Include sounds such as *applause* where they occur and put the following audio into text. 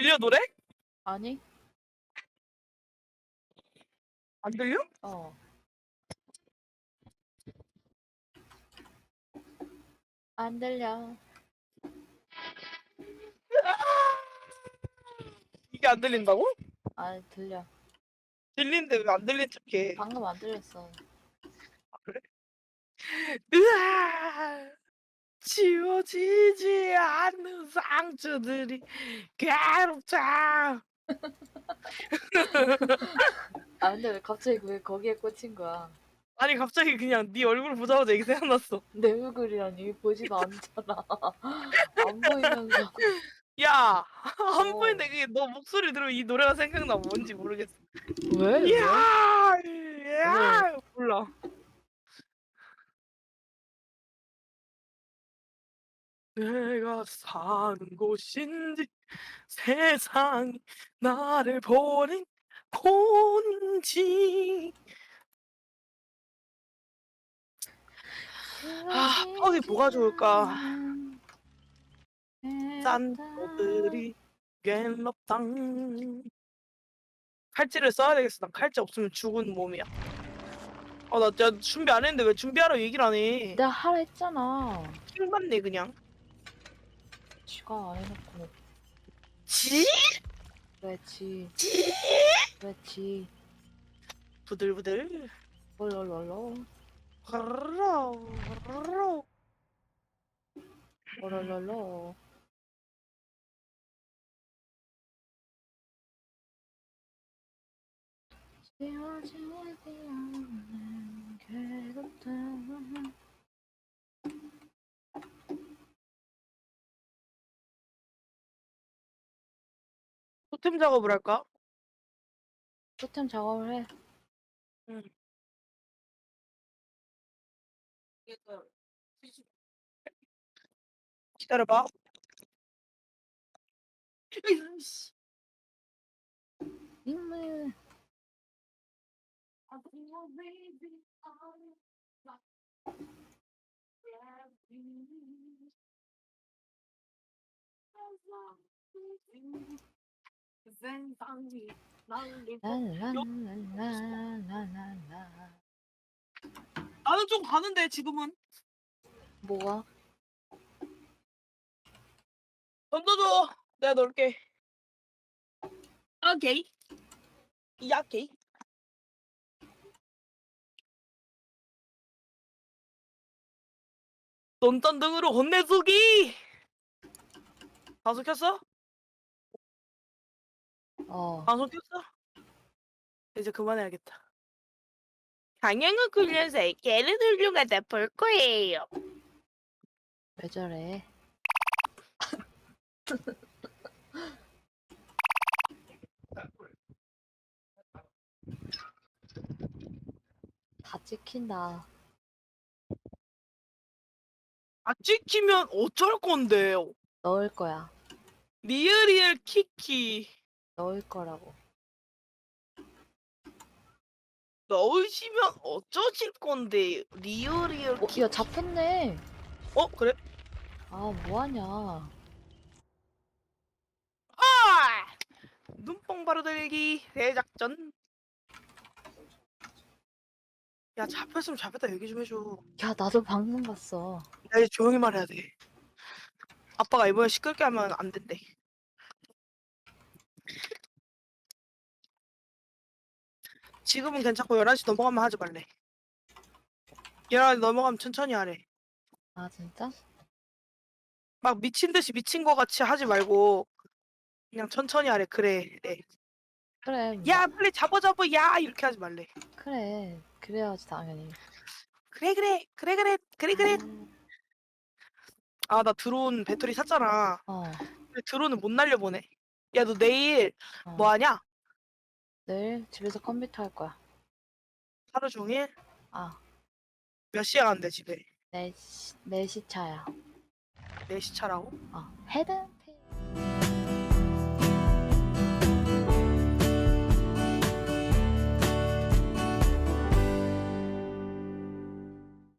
들려 노래? 아니? 안 들려? 어. 안 들려. *laughs* 이게 안 들린다고? 아, 들려. 들리는데 왜 안 들린 척해? 방금 안 들렸어. 아, 그래? *laughs* 으아! 지워지지 않는 상처들이 괴롭다. 아, 근데 왜 갑자기 왜 거기에 꽂힌 거야? 아니 갑자기 그냥 네 얼굴 보자마자 이게 생각났어. 내 얼굴이라니 보지도 않잖아. *laughs* 안 보이면서. 야, 안 어. 보이는데 그게 너 목소리 들으면 이 노래가 생각나 뭔지 모르겠어. 왜? 야, 야, 몰라. 내가 사는 곳인지 세상이 나를 버린 곳인지 아, 어디 뭐가 좋을까? 싼 것들이 갤럽당 칼찌를 써야 되겠어. 난 칼찌 없으면 죽은 몸이야. 어, 나 진짜 준비 안 했는데 왜 준비하라 얘기를 안 해? 내가 하라 했잖아. 킹 받네 그냥. 지가 안 해놓고. 지? 왜 지? 지? 왜 지? 부들부들. 얼얼얼얼. 허르르, 허르르. 얼얼얼얼. 지워지지 않는 괴롭다. 토템 작업을 할까? 토템 작업을 해. 기다려봐. 잉물. 랄랄랄랄랄랄라. 나는 좀 가는데 지금은 뭐가? 던져줘. 내가 넣을게. 오케이. 야, 오케이. 돈전등으로 혼내주기. 방송 켰어? 어. 방송 켰어? 이제 그만해야겠다. 강영욱 훈련사의 걔는 훌륭하다 볼 거예요. 왜 저래? 다 찍힌다. 아 찍히면 어쩔 건데 요? 넣을 거야. 리얼리얼 키키 넣을 거라고. 넣으시면 어쩌실 건데 리얼리얼 어, 키... 야 잡혔네. 어 그래? 아 뭐하냐? 아! 눈뽕 바로 들기 대작전 야 잡혔으면 잡혔다 얘기 좀 해줘 야 나도 방금 봤어. 야 이제 조용히 말해야 돼 아빠가 이번에 시끄럽게 하면 안 된대 지금은 괜찮고 11시 넘어가면 하지 말래 11시 넘어가면 천천히 하래 아 진짜? 막 미친 듯이 미친 거 같이 하지 말고 그냥 천천히 하래 그래 네. 그래. 뭐, 야 빨리 잡아 잡아 야 이렇게 하지 말래 그래. 그래야지 당연히. 그래 그래 그래 그래 그래 그래 아 나 드론 배터리 샀잖아 어. 근데 드론을 못 날려보내 야 너 내일 어. 뭐 하냐 내일 집에서 컴퓨터 할 거야. 하루 종일 아, 몇 시에 가는데 집에 내, 시, 내 시차야. 4시 차라고 어, 헤드?